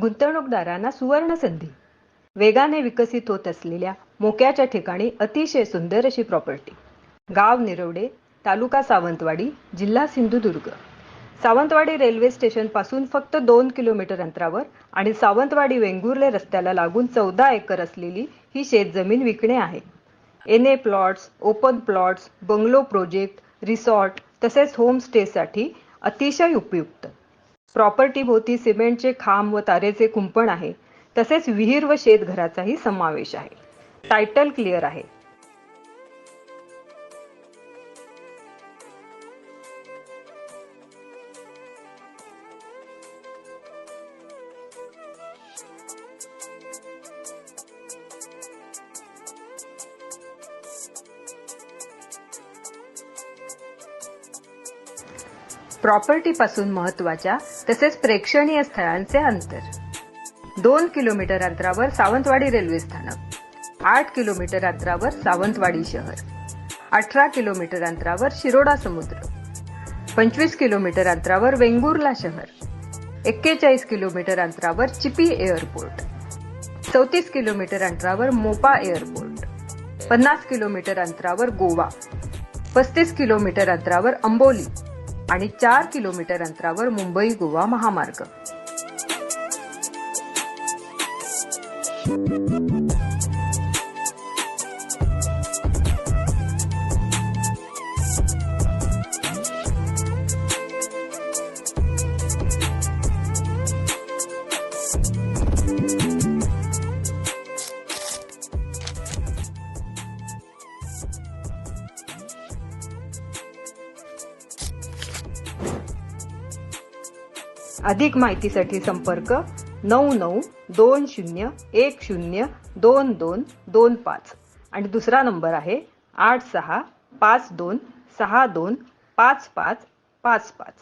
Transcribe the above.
गुंतवणूकदारांना सुवर्ण संधी वेगाने विकसित होत असलेल्या मोक्याच्या ठिकाणी अतिशय सुंदर अशी प्रॉपर्टी गाव निरवडे तालुका सावंतवाडी जिल्हा सिंधुदुर्ग. सावंतवाडी रेल्वे स्टेशनपासून फक्त दोन किलोमीटर अंतरावर आणि सावंतवाडी वेंगुर्ले रस्त्याला लागून चौदा एकर असलेली ही शेतजमीन विकणे आहे. N A plots open plots bungalow project resort तसेच होमस्टेसाठी अतिशय उपयुक्त. प्रॉपर्टी भोवती सिमेंटचे खांब व तारेचे कुंपण आहे. तसेच विहीर व शेतघराचाही समावेश आहे. टायटल क्लिअर आहे. प्रॉपर्टीपासून महत्त्वाच्या तसेच प्रेक्षणीय स्थळांचे अंतर. दोन किलोमीटर अंतरावर सावंतवाडी रेल्वे स्थानक आठ किलोमीटर अंतरावर सावंतवाडी शहर अठरा किलोमीटर अंतरावर शिरोडा समुद्र पंचवीस किलोमीटर अंतरावर वेंगुर्ला शहर एक्केचाळीस किलोमीटर अंतरावर चिपी एअरपोर्ट चौतीस किलोमीटर अंतरावर मोपा एअरपोर्ट पन्नास किलोमीटर अंतरावर गोवा पस्तीस किलोमीटर अंतरावर अंबोली आणि चार किलोमीटर अंतरावर मुंबई गोवा महामार्ग. अधिक माहितीसाठी संपर्क नऊ नऊ दोन शून्य एक शून्य दोन दोन दोन पाच. आणि दुसरा नंबर आहे आठ सहा पाच दोन सहा दोन पाच पाच पाच पाच.